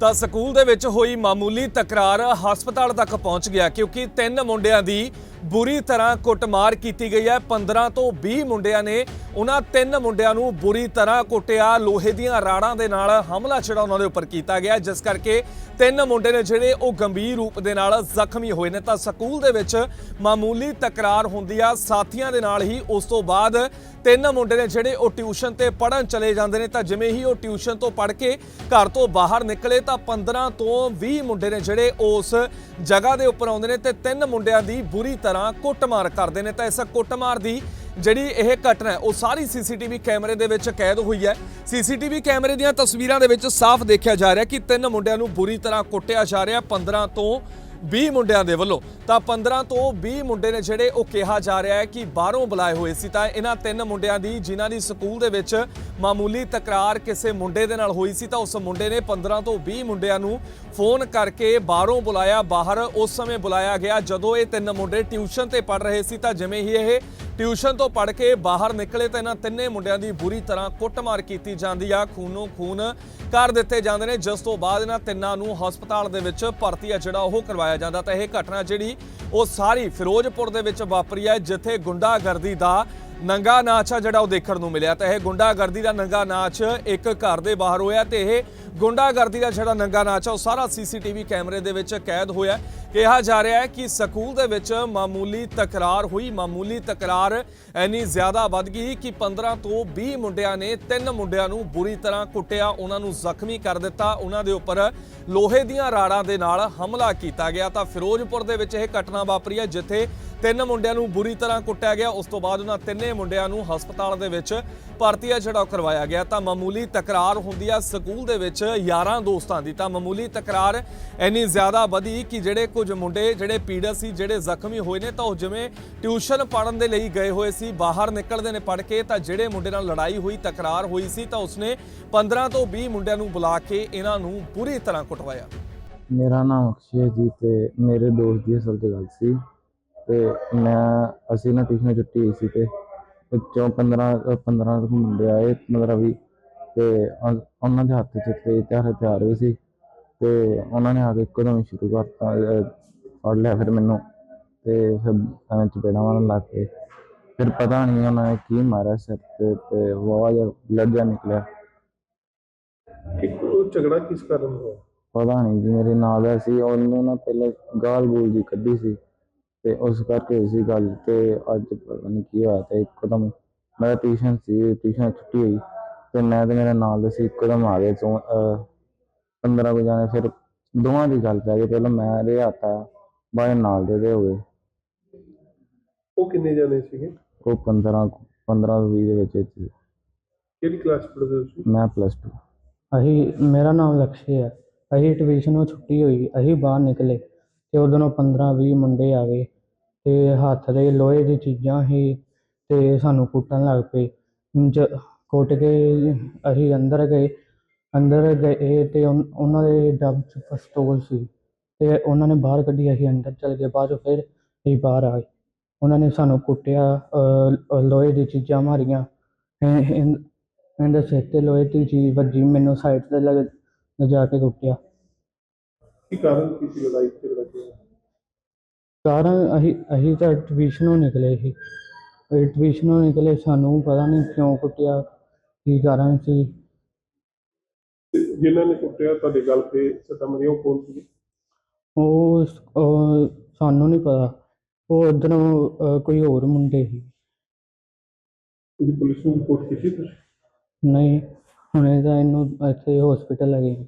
ਤਾਂ ਸਕੂਲ ਦੇ ਵਿੱਚ ਹੋਈ ਮਾਮੂਲੀ ਤਕਰਾਰ ਹਸਪਤਾਲ ਤੱਕ ਪਹੁੰਚ ਗਿਆ, ਕਿਉਂਕਿ ਤਿੰਨ ਮੁੰਡਿਆਂ ਦੀ ਬੁਰੀ ਤਰ੍ਹਾਂ ਕੁੱਟਮਾਰ ਕੀਤੀ ਗਈ ਹੈ। 15 ਤੋਂ 20 ਮੁੰਡਿਆਂ ਨੇ ਉਹਨਾਂ ਤਿੰਨ ਮੁੰਡਿਆਂ ਨੂੰ ਬੁਰੀ ਤਰ੍ਹਾਂ ਕੁੱਟਿਆ। ਲੋਹੇ ਦੀਆਂ ਰਾੜਾਂ ਦੇ ਨਾਲ ਹਮਲਾ ਜਿਹੜਾ ਉਹਨਾਂ ਦੇ ਉੱਪਰ ਕੀਤਾ ਗਿਆ। ਜਿਸ ਕਰਕੇ ਤਿੰਨ ਮੁੰਡੇ ਨੇ ਜਿਹੜੇ ਉਹ ਗੰਭੀਰ ਰੂਪ ਦੇ ਨਾਲ ਜ਼ਖਮੀ ਹੋਏ ਨੇ। ਤਾਂ ਸਕੂਲ ਦੇ ਵਿੱਚ ਮਾਮੂਲੀ ਤਕਰਾਰ ਹੁੰਦੀ ਆ। ਸਾਥੀਆਂ ਦੇ ਨਾਲ ਹੀ ਉਸ ਤੋਂ ਬਾਅਦ ਤਿੰਨ ਮੁੰਡੇ ਨੇ ਜਿਹੜੇ ਉਹ ਟਿਊਸ਼ਨ ਤੇ ਪੜਨ ਚਲੇ ਜਾਂਦੇ ਨੇ। ਤਾਂ ਜਿਵੇਂ ਹੀ ਉਹ ਟਿਊਸ਼ਨ ਤੋਂ ਪੜ ਕੇ ਘਰ ਤੋਂ ਬਾਹਰ ਨਿਕਲੇ, ਤਾਂ 15 ਤੋਂ 20 ਮੁੰਡੇ ਨੇ ਜਿਹੜੇ ਉਸ ਜਗ੍ਹਾ ਦੇ ਉੱਪਰ ਆਉਂਦੇ ਨੇ। ਤੇ ਤਿੰਨ ਮੁੰਡਿਆਂ ਦੀ ਬੁਰੀ ਤਰ੍ਹਾਂ ਕੁੱਟਮਾਰ ਕਰਦੇ ਨੇ ਤਾਂ ਇਸ ਕੁੱਟਮਾਰ ਦੀ ਜਿਹੜੀ ਇਹ ਘਟਨਾ ਹੈ, ਉਹ ਸਾਰੀ ਸੀਸੀਟੀਵੀ ਕੈਮਰੇ ਦੇ ਵਿੱਚ ਕੈਦ ਹੋਈ ਹੈ। ਸੀਸੀਟੀਵੀ ਕੈਮਰੇ ਦੀਆਂ ਤਸਵੀਰਾਂ ਦੇ ਵਿੱਚ ਸਾਫ਼ ਦੇਖਿਆ ਜਾ ਰਿਹਾ ਕਿ ਤਿੰਨ ਮੁੰਡਿਆਂ ਨੂੰ ਬੁਰੀ ਤਰ੍ਹਾਂ ਕੁੱਟਿਆ ਜਾ ਰਿਹਾ। 15 ਤੋਂ 20 ਮੁੰਡਿਆਂ ਦੇ ਵੱਲੋਂ। ਤਾਂ 15 ਤੋਂ 20 ਮੁੰਡੇ ਨੇ ਜਿਹੜੇ ਉਹ ਕਿਹਾ ਜਾ ਰਿਹਾ ਹੈ ਕਿ ਬਾਹਰੋਂ ਬੁਲਾਏ ਹੋਏ ਸੀ। ਤਾਂ ਇਹਨਾਂ ਤਿੰਨ ਮੁੰਡਿਆਂ ਦੀ, ਜਿਨ੍ਹਾਂ ਦੀ ਸਕੂਲ ਦੇ ਵਿੱਚ ਮਾਮੂਲੀ ਤਕਰਾਰ ਕਿਸੇ ਮੁੰਡੇ ਦੇ ਨਾਲ ਹੋਈ ਸੀ, ਤਾਂ ਉਸ ਮੁੰਡੇ ਨੇ 15 ਤੋਂ 20 ਮੁੰਡਿਆਂ ਨੂੰ ਫੋਨ ਕਰਕੇ ਬਾਹਰੋਂ ਬੁਲਾਇਆ। ਬਾਹਰ ਉਸ ਸਮੇਂ ਬੁਲਾਇਆ ਗਿਆ ਜਦੋਂ ਇਹ ਤਿੰਨ ਮੁੰਡੇ ਟਿਊਸ਼ਨ ਤੇ ਪੜ ਰਹੇ ਸੀ। ਤਾਂ ਜਿਵੇਂ ਹੀ ਇਹ ਟਿਊਸ਼ਨ ਤੋਂ ਪੜ ਕੇ ਬਾਹਰ ਨਿਕਲੇ ਤਾਂ ਇਹਨਾਂ ਤਿੰਨੇ ਮੁੰਡਿਆਂ ਦੀ ਬੁਰੀ ਤਰ੍ਹਾਂ ਕੁੱਟਮਾਰ ਕੀਤੀ ਜਾਂਦੀ ਆ, ਖੂਨੋਂ ਖੂਨ ਕਰ ਦਿੱਤੇ ਜਾਂਦੇ ਨੇ। ਜਿਸ ਤੋਂ ਬਾਅਦ ਇਹਨਾਂ ਤਿੰਨਾਂ ਨੂੰ ਹਸਪਤਾਲ ਦੇ ਵਿੱਚ ਭਰਤੀ ਆ, ਜਿਹੜਾ ਉਹ ਕਰਵਾਇਆ ਜਾਂਦਾ। ਤਾਂ ਇਹ ਘਟਨਾ ਜਿਹੜੀ ਉਹ ਸਾਰੀ ਫਿਰੋਜ਼ਪੁਰ ਦੇ ਵਿੱਚ ਵਾਪਰੀ ਹੈ ਜਿੱਥੇ ਗੁੰਡਾਗਰਦੀ ਦਾ ਨੰਗਾ ਨਾਚ ਆ, ਜਿਹੜਾ ਉਹ ਦੇਖਣ ਨੂੰ ਮਿਲਿਆ। ਤਾਂ ਇਹ ਗੁੰਡਾਗਰਦੀ ਦਾ ਨੰਗਾ ਨਾਚ ਇੱਕ ਘਰ ਦੇ ਬਾਹਰ ਹੋਇਆ ਤੇ ਇਹ ਗੁੰਡਾਗਰਦੀ ਦਾ ਜਿਹੜਾ ਨੰਗਾ ਨਾਚ ਆ, ਉਹ ਸਾਰਾ ਸੀਸੀਟੀਵੀ ਕੈਮਰੇ ਦੇ ਵਿੱਚ ਕੈਦ ਹੋਇਆ। ਕਿਹਾ ਜਾ ਰਿਹਾ ਹੈ ਕਿ ਸਕੂਲ ਦੇ ਵਿੱਚ ਮਾਮੂਲੀ ਤਕਰਾਰ ਹੋਈ। ਮਾਮੂਲੀ ਤਕਰਾਰ ਇੰਨੀ ਜ਼ਿਆਦਾ ਵੱਧ ਗਈ ਕਿ 15 ਤੋਂ 20 ਮੁੰਡਿਆਂ ਨੇ ਤਿੰਨ ਮੁੰਡਿਆਂ ਨੂੰ ਬੁਰੀ ਤਰ੍ਹਾਂ ਕੁੱਟਿਆ, ਉਹਨਾਂ ਨੂੰ ਜ਼ਖਮੀ ਕਰ ਦਿੱਤਾ। ਉਹਨਾਂ ਦੇ ਉੱਪਰ ਲੋਹੇ ਦੀਆਂ ਰਾੜਾਂ ਦੇ ਨਾਲ ਹਮਲਾ ਕੀਤਾ ਗਿਆ। ਤਾਂ ਫਿਰੋਜ਼ਪੁਰ ਦੇ ਵਿੱਚ ਇਹ ਘਟਨਾ ਵਾਪਰੀ ਹੈ, ਜਿੱਥੇ ਤਿੰਨ ਮੁੰਡਿਆਂ ਨੂੰ ਬੁਰੀ ਤਰ੍ਹਾਂ ਕੁੱਟਿਆ ਗਿਆ। ਉਸ ਤੋਂ ਬਾਅਦ ਉਹਨਾਂ ਤਿੰਨੇ ਮੁੰਡਿਆਂ ਨੂੰ ਹਸਪਤਾਲ ਦੇ ਵਿੱਚ ਭਰਤੀ ਆ ਜਿਹੜਾ ਉਹ ਕਰਵਾਇਆ ਗਿਆ। ਤਾਂ ਮਾਮੂਲੀ ਤਕਰਾਰ ਹੁੰਦੀ ਆ ਸਕੂਲ ਦੇ ਵਿੱਚ ਯਾਰਾਂ ਦੋਸਤਾਂ ਦੀ। ਤਾਂ ਮਾਮੂਲੀ ਤਕਰਾਰ ਇੰਨੀ ਜ਼ਿਆਦਾ ਵਧੀ ਕਿ ਜਿਹੜੇ ਕੁਝ ਮੁੰਡੇ ਜਿਹੜੇ ਪੀੜਤ ਸੀ, ਜਿਹੜੇ ਜ਼ਖਮੀ ਹੋਏ ਨੇ, ਤਾਂ ਉਹ ਜਿਵੇਂ ਟਿਊਸ਼ਨ ਪੜਨ ਦੇ ਲਈ ਗਏ ਹੋਏ ਸੀ, ਬਾਹਰ ਨਿਕਲਦੇ ਨੇ ਪੜ ਕੇ, ਤਾਂ ਜਿਹੜੇ ਮੁੰਡੇ ਨਾਲ ਲੜਾਈ ਹੋਈ, ਤਕਰਾਰ ਹੋਈ ਸੀ, ਤਾਂ ਉਸਨੇ 15 ਤੋਂ 20 ਮੁੰਡਿਆਂ ਨੂੰ ਬੁਲਾ ਕੇ ਇਹਨਾਂ ਨੂੰ ਬੁਰੀ ਤਰ੍ਹਾਂ ਕੁੱਟਵਾਇਆ। ਮੇਰਾ ਨਾਮ ਅਕਸ਼ੇ ਜੀ ਤੇ ਮੇਰੇ ਦੋਸਤ ਦੀ ਅਸਲ ਤੇ ਗੱਲ ਸੀ ਤੇ ਮੈਂ, ਅਸੀਂ ਨਾ ਟਿਊਸ਼ਨ ਛੁੱਟੀ ਹੋਈ ਸੀ ਤੇ ਵਿੱਚੋਂ 15 15 ਮੁੰਡੇ ਆਏ 15 20 ਤੇ ਉਹਨਾਂ ਦੇ ਹੱਥ 'ਚ ਤੇਜ਼ ਹਥਿਆਰ ਵੀ ਸੀ। ਤੇ ਉਹਨਾਂ ਨੇ ਆ ਕੇ ਇੱਕਦਮ ਹੀ ਸ਼ੁਰੂ ਕਰਤਾ ਫੜ ਲਿਆ ਫਿਰ ਮੈਨੂੰ ਤੇ ਫਿਰ ਐਵੇਂ ਚਪੇੜਾਂ ਮਾਰਨ ਲੱਗ ਪਏ। ਫਿਰ ਪਤਾ ਨਹੀਂ ਉਹਨਾਂ ਨੇ ਕੀ ਮਾਰਿਆ ਸਿਰ ਤੇ ਤੇ ਵਾਵਾ ਜਿਹਾ ਬਲੱਡ ਜਿਹਾ ਨਿਕਲਿਆ। ਇੱਕ ਉਹ ਝਗੜਾ ਕਿਸ ਕਾਰਨ ਹੋਇਆ? ਪਤਾ ਨਹੀਂ ਜੀ ਮੇਰੇ ਨਾਲ ਦਾ ਸੀ ਉਹਨੂੰ ਨਾ ਪਹਿਲਾਂ ਗਾਲ ਗੂਲ ਜੀ ਕੱਢੀ ਸੀ ਤੇ ਉਸ ਕਰਕੇ ਹੋਈ ਸੀ ਗੱਲ ਤੇ ਅੱਜ ਪਤਾ ਨਹੀਂ ਕੀ ਹੋਇਆ ਤੇ ਇੱਕਦਮ ਮੇਰਾ ਟਿਊਸ਼ਨ ਸੀ ਟਿਊਸ਼ਨ ਛੁੱਟੀ ਹੋਈ ਤੇ ਮੈਂ ਤੇ ਮੇਰੇ ਨਾਲ ਦੇ ਸੀ ਇੱਕਦਮ ਆ ਗਏ ਚੋਂ 15 ਕੁ ਜਾਣੇ ਫਿਰ ਦੋਵਾਂ ਦੀ ਗੱਲ ਪੈ ਗਈ ਪਹਿਲਾਂ ਮੈਂ ਰਿਹਾ ਹੱਥਾ ਬਾਅਦ ਨਾਲ ਦੇ ਦੇ ਹੋ ਗਏ। ਉਹ ਕਿੰਨੇ ਜਣੇ ਸੀਗੇ? ਉਹ 15 15 ਤੋਂ 20 ਦੇ ਵਿੱਚ ਵਿੱਚ। ਸੀ। ਕਿਹੜੀ ਕਲਾਸ ਪੜ੍ਹਦੇ ਤੁਸੀਂ? ਮੈਂ ਪਲੱਸ 2 ਅਸੀਂ ਮੇਰਾ ਨਾਮ ਲਕਸ਼ੇ ਹੈ ਅਸੀਂ ਟਿਊਸ਼ਨੋਂ ਛੁੱਟੀ ਹੋਈ ਅਸੀਂ ਬਾਹਰ ਨਿਕਲੇ ਤੇ ਉਦੋਂ 15 20 ਮੁੰਡੇ ਆ ਗਏ ਤੇ ਹੱਥ ਦੇ ਲੋਹੇ ਦੀ ਚੀਜ਼ਾਂ ਸੀ ਤੇ ਸਾਨੂੰ ਕੁੱਟਣ ਲੱਗ ਪਏ। ਜ ਕੁੱਟ ਕੇ ਅਸੀਂ ਅੰਦਰ ਗਏ। ਅੰਦਰ ਗਏ ਤੇ ਉਨ- ਉਹਨਾਂ ਦੇ ਡੱਬ 'ਚ ਪਿਸਤੌਲ ਸੀ। ਤੇ ਉਹਨਾਂ ਨੇ ਬਾਹਰ ਕੱਢੀ ਅਸੀਂ ਅੰਦਰ ਚਲ ਗਏ। ਬਾਅਦ 'ਚੋਂ ਫਿਰ ਅਸੀਂ ਬਾਹਰ ਆ ਗਏ। ਉਹਨਾਂ ਨੇ ਸਾਨੂੰ ਕੁੱਟਿਆ ਲੋਹੇ ਦੀ ਚੀਜ਼ਾਂ ਮਾਰੀਆਂ। ਇਹ- ਇਹ- ਇਹਦੇ ਸਿਰ ਤੇ ਲੋਹੇ ਦੀ ਚੀਜ਼ ਵੱਜੀ ਮੈਨੂੰ ਸਾਈਡ ਤੇ ਲੱਗ ਲਿਜਾ ਕੇ ਕੁੱਟਿਆ। ਕੀ ਕਾਰਨ ਕੀ ਸੀ ਲੜਾਈ ਝਗੜਾ ਕਿਉਂ ਕਾਰਨ ਅਸੀਂ ਅਸੀਂ ਤਾਂ ਟਿਊਸ਼ਨੋਂ ਨਿਕਲੇ ਸੀ। ਟਿਊਸ਼ਨੋਂ ਨਿਕਲੇ ਸਾਨੂੰ ਪਤਾ ਨਹੀਂ ਕਿਉਂ ਕੁੱਟਿਆ ਕੀ ਕਾਰਨ ਸੀ। ਜਿਨ੍ਹਾਂ ਨੇ ਕੁੱਟਿਆ ਤੁਹਾਡੇ ਗੱਲ ਤੇ ਸੱਟਾਂ ਮਾਰੀਆਂ ਉਹ ਕੌਣ ਉਹ ਸ- ਉਹ ਸਾਨੂੰ ਨਹੀਂ ਪਤਾ। ਉਹ ਉਧਰੋਂ ਕੋਈ ਹੋਰ ਮੁੰਡੇ ਸੀ। ਤੁਸੀਂ ਪੁਲਿਸ ਨੂੰ ਰਿਪੋਰਟ ਕੀਤੀ ਤੁਸੀਂ? ਨਹੀਂ ਹੁਣੇ ਤਾਂ ਇਹਨੂੰ ਇੱਥੇ ਹਸਪੀਟਲ ਲੈ ਗਏ।